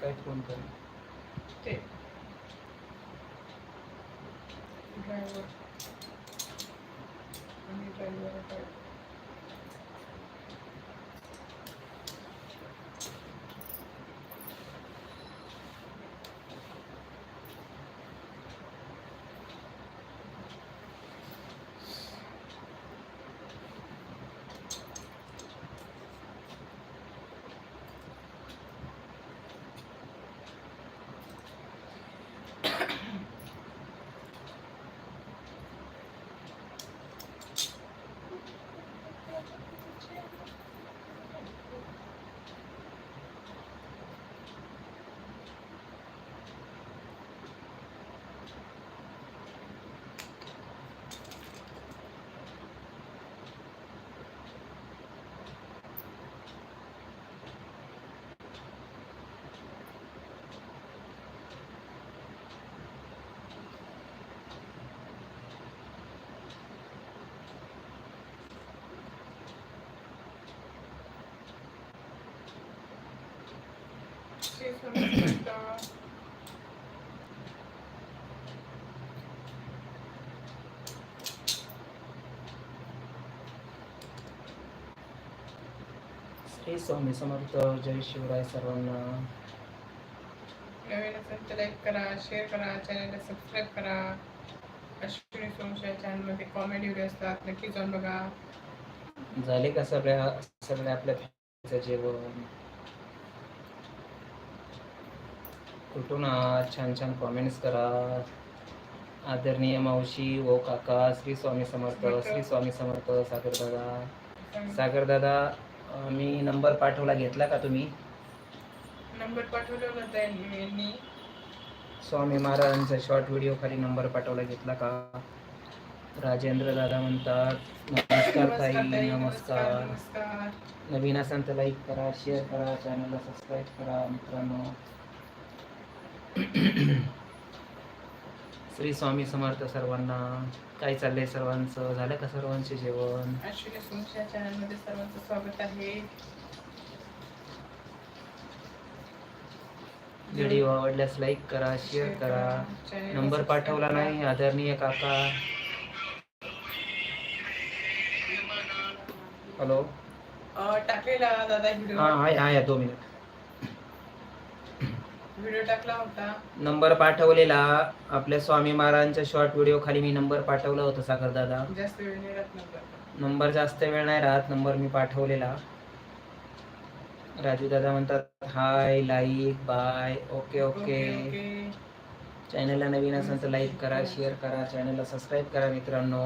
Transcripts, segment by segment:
काय फोन कर. ते ड्रायव्हर. आणि ड्रायव्हर श्री स्वामी समर्थ. श्री स्वामी समर्थ जय शिवराय सर्वांना. नवीन असेल तर लाईक करा शेअर करा चॅनलला सबस्क्राईब करा. अश्विनी सोमशा चॅनलमध्ये कॉमेडी व्हिडिओ असतात नक्की जाऊन बघा. झाले का सगळ्या सगळ्या आपल्या फॅमिलीचं जेवण? कुठून आहात छान छान कॉमेंट्स करा. आदरणीय मावशी ओ काका श्री स्वामी समर्थ श्री स्वामी समर्थ सागर दादा. सागर दादा अं, मी नंबर पाठवला घेतला का तुम्ही? नंबर यांनी. स्वामी महाराजांचा शॉर्ट व्हिडिओ खाली नंबर पाठवला घेतला का? राजेंद्र दादा म्हणतात नमस्कार ताई नमस्कार नमस्कार. नवीन असाल तर लाईक करा शेअर करा चॅनलला सबस्क्राईब करा मित्रांनो. श्री स्वामी समर्थ सर्वांना. काय चाललंय सर्वांचं? झालं का सर्वांचे जेवण? चॅनलमध्ये सर्वांचं स्वागत आहे. व्हिडिओ आवडल्यास लाईक करा शेअर करा. नंबर पाठवला. नाही आदरणीय काका. हॅलो टाकलेला दादा हा आहे आहे दोन मिनिट व्हिडिओ टाकला होता. नंबर पाठवलेला. आपल्या स्वामी महाराजांच्या शॉर्ट व्हिडिओ खाली मी नंबर पाठवला होता सागर दादा. जास्त वेळ नाही राहत नंबर. नंबर जास्त वेळ नाही राहत नंबर मी पाठवलेला. राजू दादा म्हणतात hi like bye okay okay okay चॅनलला नवीन असेल तर लाईक करा शेअर करा चॅनलला सबस्क्राईब करा मित्रांनो.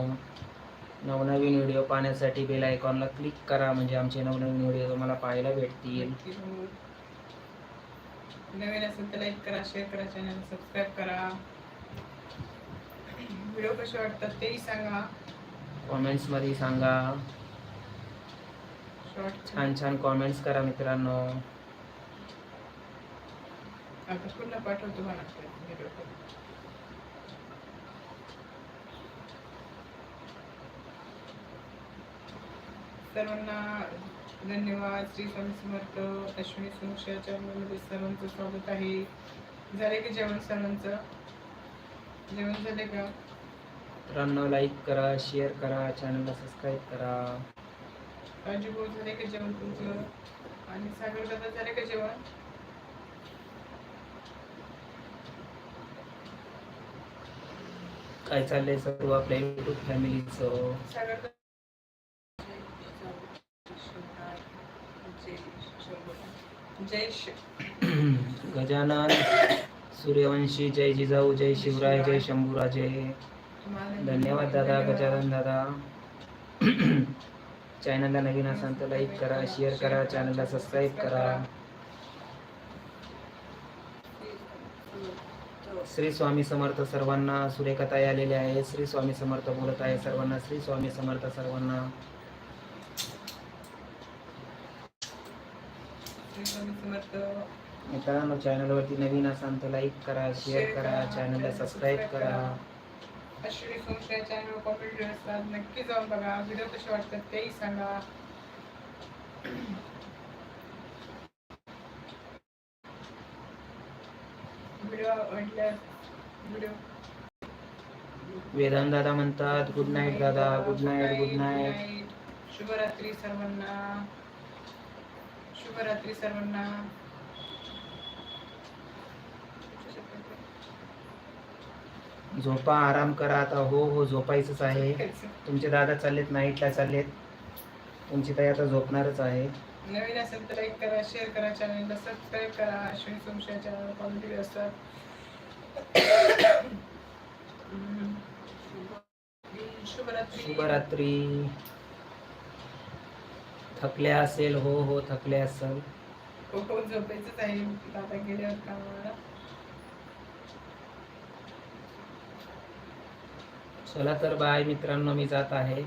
नवनवीन व्हिडिओ पाहण्यासाठी बेल आयकॉनला क्लिक करा म्हणजे आमचे नवनवीन व्हिडिओ तुम्हाला पाहायला भेटतील. नवीन असेल तर लाईक करा शेअर करा चॅनल सबस्क्राईब करा. व्हिडिओ कसे वाटतात तेही सांगा. कॉमेंट्समध्ये सांगा. शॉर्ट छान छान कॉमेंट्स करा मित्रांनो. आता पुन्हा पाठवतो मला व्हिडिओ सर्वांना धन्यवाद. श्री स्वामी समर्थ अश्विनी सुमुक्षा चॅनलमध्ये सर्वांचं स्वागत आहे. झाले की जेवण सर्वांचं? जेवण झाले का? मित्रांनो लाईक करा शेअर करा चॅनलला सबस्क्राईब करा. काळजी भाऊ झाले का जेवण तुमचं? आणि सागर दादा झाले का जेवण? काय चाललंय सर्व आपल्या युट्यूब फॅमिलीचं सागर गजानन सूर्यवंशी, जय जिजाऊ, जय शिवराय, जय शंभूराजे। धन्यवाद दादा, गजानन दादा। चॅनलला नवीन असाल तर लाईक करा, शेअर करा, चॅनलला सबस्क्राईब करा. श्री स्वामी समर्थ सर्वांना सुरेखाताई आलेले आहे श्री स्वामी समर्थ बोलत आहे सर्वांना. श्री स्वामी समर्थ सर्वांना. मित्रांनो चॅनलवरती नवीन असाल तर लाईक करा शेअर करा चॅनलला सबस्क्राईब करा. अश्विनी सोमशा चॅनल असतात नक्की जाऊन बघा. व्हिडिओ कसे वाटतात तेही सांगा. व्हिडिओ आवडल्यास व्हिडिओ वेदांत दादा म्हणतात गुड नाईट दादा. गुड नाईट गुड नाईट शुभरात्री सर्वांना. शुभरात्री सर्वांना. झोपा आराम करा. आता हो हो झोपायचंच आहे. तुमचे दादा चाललेत नाईटला चाललेत. तुमची ताई आता झोपणारच आहे. नवीन असेल तर लाईक करा शेअर करा चॅनलला सबस्क्राईब करा. अश्विनी सोमशा चॅनल कॉमेडी असतात. शुभरात्री. शुभरात्री. थकल्या असेल हो हो थकले असेल. हो हो झोपायचंच आहे दादा गेल्यावर कामाला चला तर बाय मित्रांनो मी जात आहे.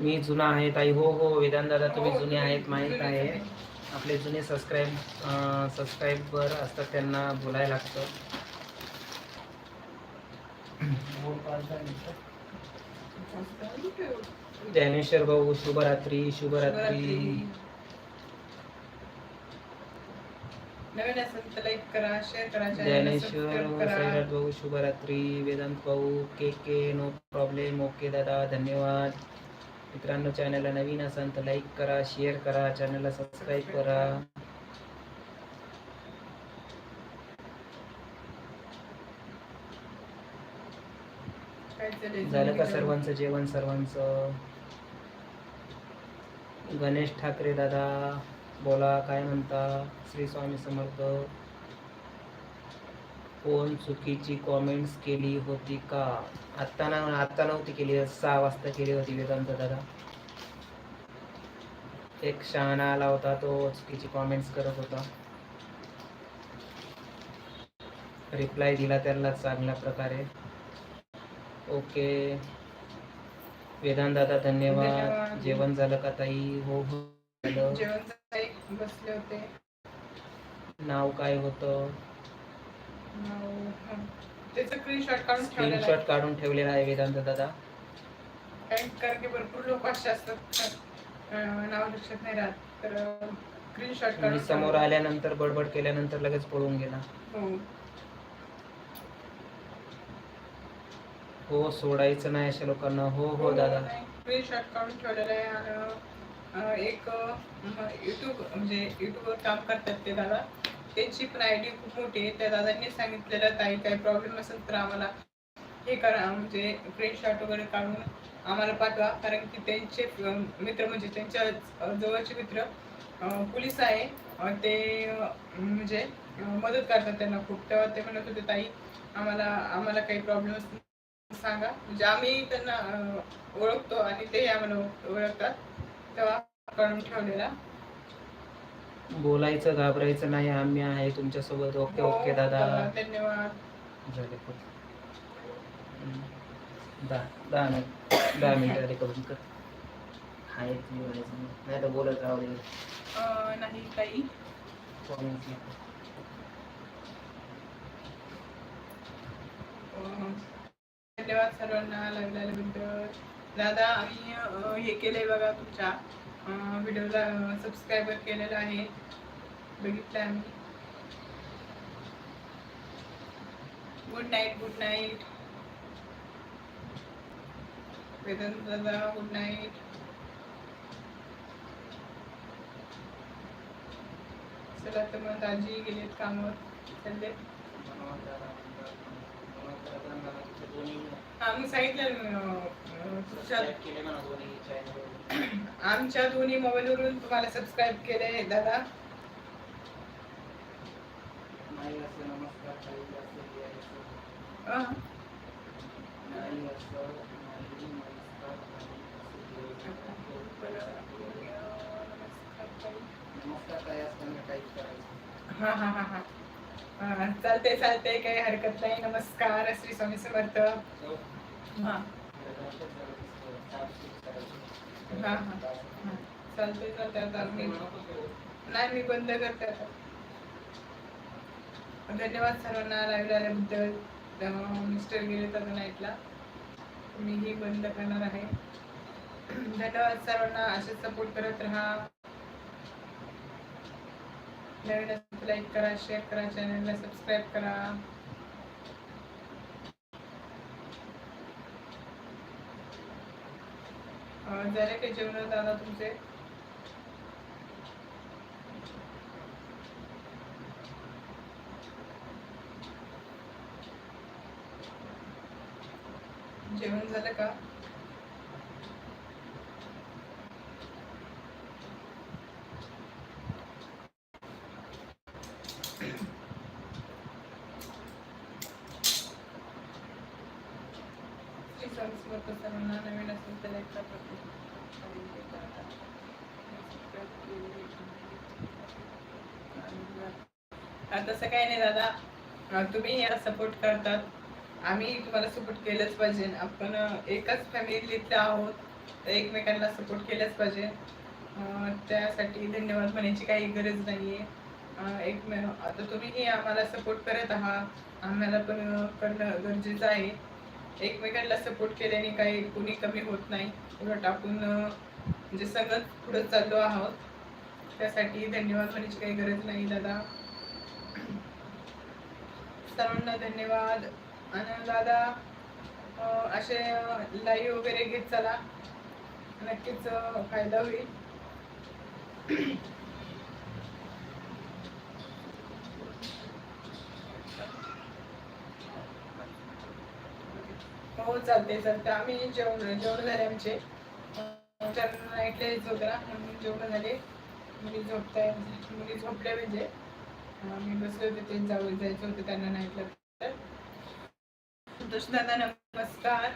मी जुना आहे ताई. हो हो वेदांत दादा तुम्ही जुने आहेत माहीत आहे. आपले जुने सबस्क्राईब सबस्क्राईबर असतात त्यांना बोलायला लागतं. ज्ञानेश्वर भाऊ शुभरात्री शुभरात्री. नवीन असेल तर लाईक करा शेअर करा चॅनल ज्ञानेश्वर करा. सैराट भाऊ शुभरात्री. वेदांत भाऊ K K no problem okay दादा धन्यवाद. मित्रांनो चॅनलला नवीन असाल तर लाईक करा शेअर करा चॅनलला सबस्क्राईब करा. काय? झालं का सर्वांचं जेवण सर्वांचं? गणेश ठाकरे दादा बोला काय म्हणता? श्री स्वामी समर्थ. कोण चुकीची कॉमेंट्स केली होती का? आत्ता ना आत्ता नव्हती केली सहा वाजता केली होती वेदांत दादा. एक शहाणा आला होता तो चुकीची कॉमेंट्स करत होता. रिप्लाय दिला त्याला चांगल्या प्रकारे. ओके वेदांत दादा धन्यवाद. जेवण झालं का ताई? हो हो. जेवण बसले होते. नाव काय होतं? स्क्रीनशॉट काढून ठेवलेला आहे. वेदांत दादा कारण की भरपूर लोक असे असतात. नाव लक्षात नाही राहत. तर स्क्रीनशॉट समोर आल्यानंतर बडबड केल्यानंतर लगेच पळून गेला. हो. हो सोडायचं नाही अशा लोकांना. हो हो दादा. स्क्रीनशॉट काढून ठेवलेला आहे आणि एक युट्यूब म्हणजे युट्यूबवर काम करतात ते दादा. त्यांची पण आय डी खूप मोठी आहे. त्या दादांनी सांगितलेलं ताई काही प्रॉब्लेम असेल तर आम्हाला हे करा म्हणजे स्क्रीनशॉट वगैरे काढून आम्हाला पाठवा. कारण की त्यांचे मित्र म्हणजे त्यांच्या जवळचे मित्र पोलीस आहे. ते म्हणजे मदत करतात त्यांना खूप. तेव्हा ते म्हणत होते ताई आम्हाला आम्हाला काही प्रॉब्लेम सांगा. म्हणजे आम्ही त्यांना ओळखतो आणि ते आम्हाला ओळख- ओळखतात. तेव्हा काढून ठेवलेला. बोलायचं घाबरायचं नाही. आम्ही आहे तुमच्यासोबत ओके ओके हो, दादा धन्यवाद. झाले. दहा दहा मिनिट दहा मिनिट आले करून. कर आहे तुम्ही बोलायचं नाही. तर बोलत राहू दे. अं, नाही काही Comments नको. अं, धन्यवाद सर्वांना लागल्याबद्दल दादा आम्ही हे केलंय बघा तुमच्या व्हिडिओला सबस्क्राईबर केलेलं आहे. बघितलं आम्ही. गुड नाईट गुड नाईट वेदन दादा गुड नाईट चला तर मग दाजी गेलेत कामावर. चालले. हा सांगितलं दोन्ही मोबाईल आमच्या दोन्ही मोबाईलवरून तुम्हाला सबस्क्राईब केले दादा. नाही करायचं हा हा हा हा. चालते चालते काही हरकत नाही. नमस्कार श्री स्वामी समर्थ. हा. हा, हा. चालते चालते आता मी नाही मी बंद करते आता. धन्यवाद सर्वांना लाईव्ह आल्याबद्दल. मिस्टर गेले तर नाईटला मीही बंद करणार आहे. धन्यवाद सर्वांना. असेच सपोर्ट करत राहा. नवीन असेल लाईक करा शेअर करा चॅनलला सबस्क्राईब करा। झाले काही जेवण दादा तुमचे जेवण झालं का। तसं काही नाही दादा. तुम्ही याला सपोर्ट करतात. आम्ही तुम्हाला सपोर्ट केलंच पाहिजे. आपण एकच फॅमिलीतले आहोत. तर एकमेकांना सपोर्ट केलंच पाहिजे. त्यासाठी धन्यवाद म्हणायची काही गरज नाही आहे एक आता तुम्हीही आम्हाला सपोर्ट करत आहात. आम्हाला पण करणं गरजेचं आहे. एकमेकांना सपोर्ट केल्याने काही कुणी कमी होत नाही. उलट आपण म्हणजे सगळं पुढे चाललो आहोत. त्यासाठी धन्यवाद म्हणायची काही गरज नाही दादा. सर्वांना धन्यवाद. आणि दादा असे लाईव्ह वगैरे घेत चला. नक्कीच फायदा होईल. हो चालते चालते आम्ही जेवण जेवण झाले आमचे. अं, त्यांना नाईटला होतं ना म्हणून जेवण झाले. मुली झोपताय मुली झोपल्या म्हणजे. मी बसले होते ते जाऊ जायचं होतं त्यांना नाही तर संतोष दादा नमस्कार.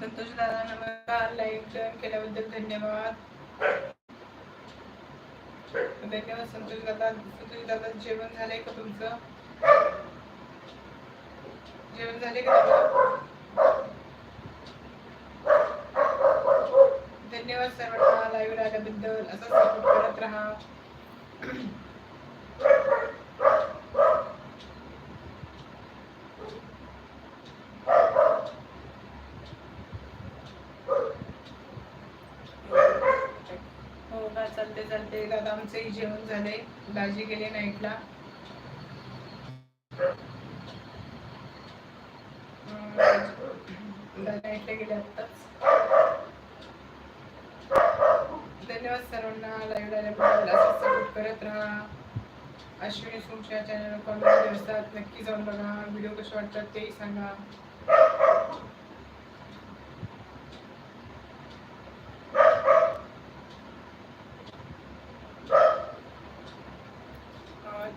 संतोष दादा नमस्कार. लाईक जॉईन केल्याबद्दल धन्यवाद. धन्यवाद संतोष दादा संतोष दादा जेवण झालंय का तुमचं? जेवण झाले का धन्यवाद सर्वांना लाईव्ह आल्याबद्दल असं सपोर्ट करत राहा. चालते चालते. दादा आमचंही जेवण झालंय. दाजी गेले नाईटला नाईटला गेले आत्ताच. धन्यवाद सर्वांना. लाईव्ह आल्याबद्दल सपोर्ट करत राहा. अश्विनी तुमच्या चॅनल कॉमेंट दिवसात नक्की जाऊन बघा. व्हिडिओ कसे वाटतात तेही सांगा.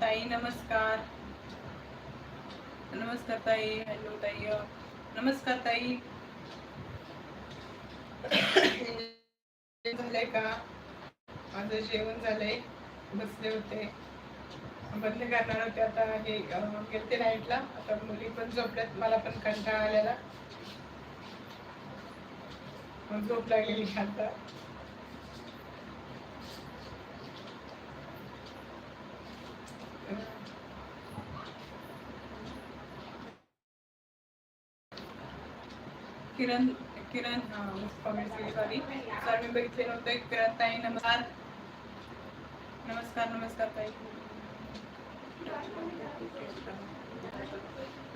ताई नमस्कार. नमस्कार ताई हॅलो ताई नमस्कार ताई. झालंय का? माझं जेवण झालंय. बसले होते. बदले करणार होते आता हे गेलते नाईटला आता मुली पण झोपल्यात मला पण कंटाळा आलेला. झोप लागलेली आता. Kiran Kiran comment sorry sir मी बघितले नव्हते. किरण ताई नमस्कार. नमस्कार नमस्कार ताई.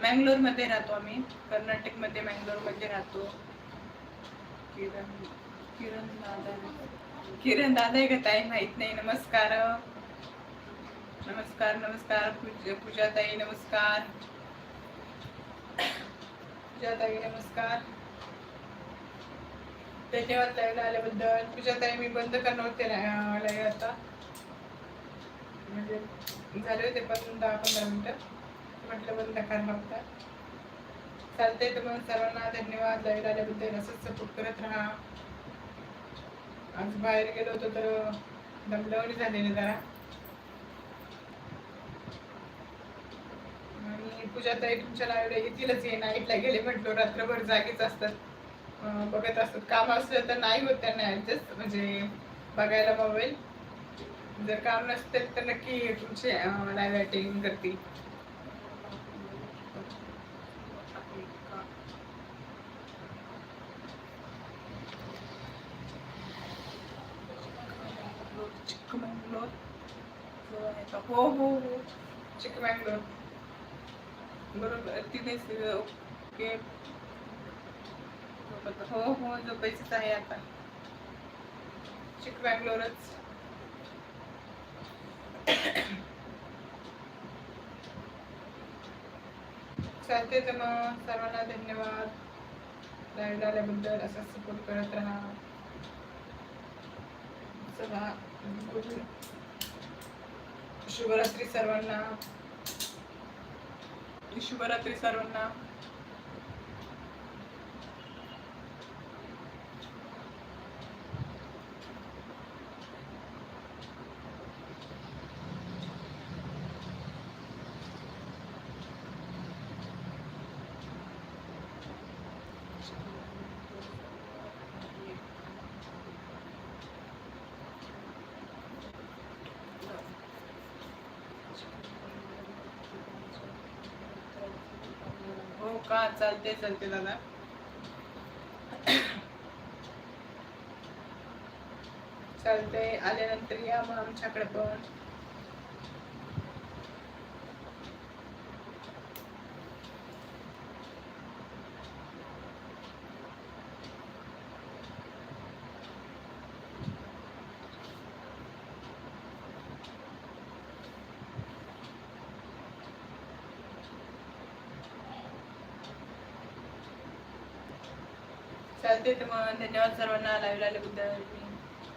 मँगलोरमध्ये राहतो आम्ही. कर्नाटकमध्ये मँगलोरमध्ये राहतो. किरण किरण दादा. किरण दादा आहे का ताई? माहीत नाही. नमस्कार. नमस्कार नमस्कार. पूजा ताई नमस्कार. पूजा ताई नमस्कार. धन्यवाद लाईव्हला आल्याबद्दल पूजा ताई मी बंद करणार होते लाईव्ह आता. म्हणजे झाले होते पण दहा पंधरा मिनटं. म्हटलं बंद करणार होता चालतंय तर मग सर्वांना धन्यवाद. लाईव्ह आल्याबद्दल असंच सपोर्ट करत राहा. आज बाहेर गेलो होतो तर दमलवणी झालेली जरा. आणि पूजा ताई तुमच्या लाईव्हला येतीलच. ये नाईटला गेले म्हटलो. रात्रभर जागीच असतात. बघत असतात. काम असलं तर नाही होत त्यांना ऍडजस्ट म्हणजे बघायला मोबाईल जर काम नसतील तर नक्की तुमचे लाईव्ह अटेंड करतील. हो हो हो. चिकमँगलोर बरोबर. तिथेच ओके हो हो झोपायचंच आहे आता. बँगलोरच चालते तर मग. सर्वांना धन्यवाद. लाईव्ह आल्याबद्दल असा सपोर्ट करत राहा. चला शुभरात्री सर्वांना. शुभरात्री सर्वांना हो का चालते चालते दादा? चालते आल्यानंतर या मग आमच्याकडे पण. चालते तर मग धन्यवाद सर्वांना. लाईव्ह आल्याबद्दल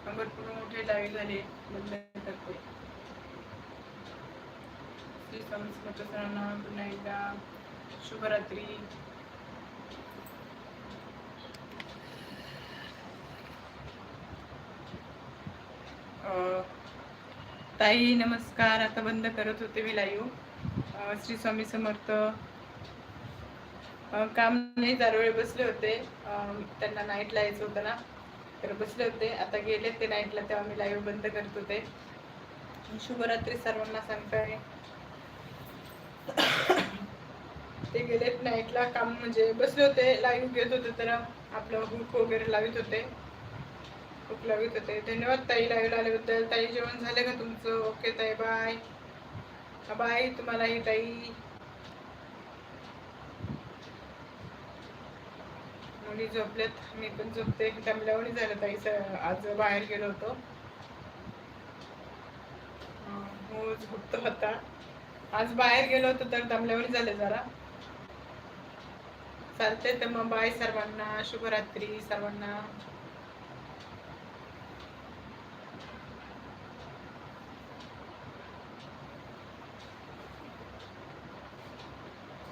मी भरपूर मोठे लाईव्ह झाले. बंद करते. श्री स्वामी समर्थ सर्वांना पुन्हा एकदा शुभरात्री. अं, ताई नमस्कार. आता बंद करत होते मी लाईव्ह श्री स्वामी समर्थ काम नाही जरा बसले होते. त्यांना नाईटला यायचं होतं ना. तर बसले होते. आता गेले ते नाईटला तेव्हा मी लाईव्ह बंद करत होते. शुभरात्री सर्वांना सांगताय ते गेलेत नाईटला काम म्हणजे बसले होते. लाईव्ह घेत होते तर आपलं हुक वगैरे लावित होते. हुक लावित होते. धन्यवाद ताई. लाईव्ह आल्याबद्दल. ताई जेवण झालं का तुमचं? ओके ताई बाय बाय तुम्हालाही ताई. मुली झोपल्यात मी पण झोपते. दमल्यावणी झालं ताई आज बाहेर गेलो होतो. हो झोपतो होता. आज बाहेर गेलो होतो तर दमल्यावणी झालं जरा. चालते तर मग बाय सर्वांना. शुभरात्री सर्वांना.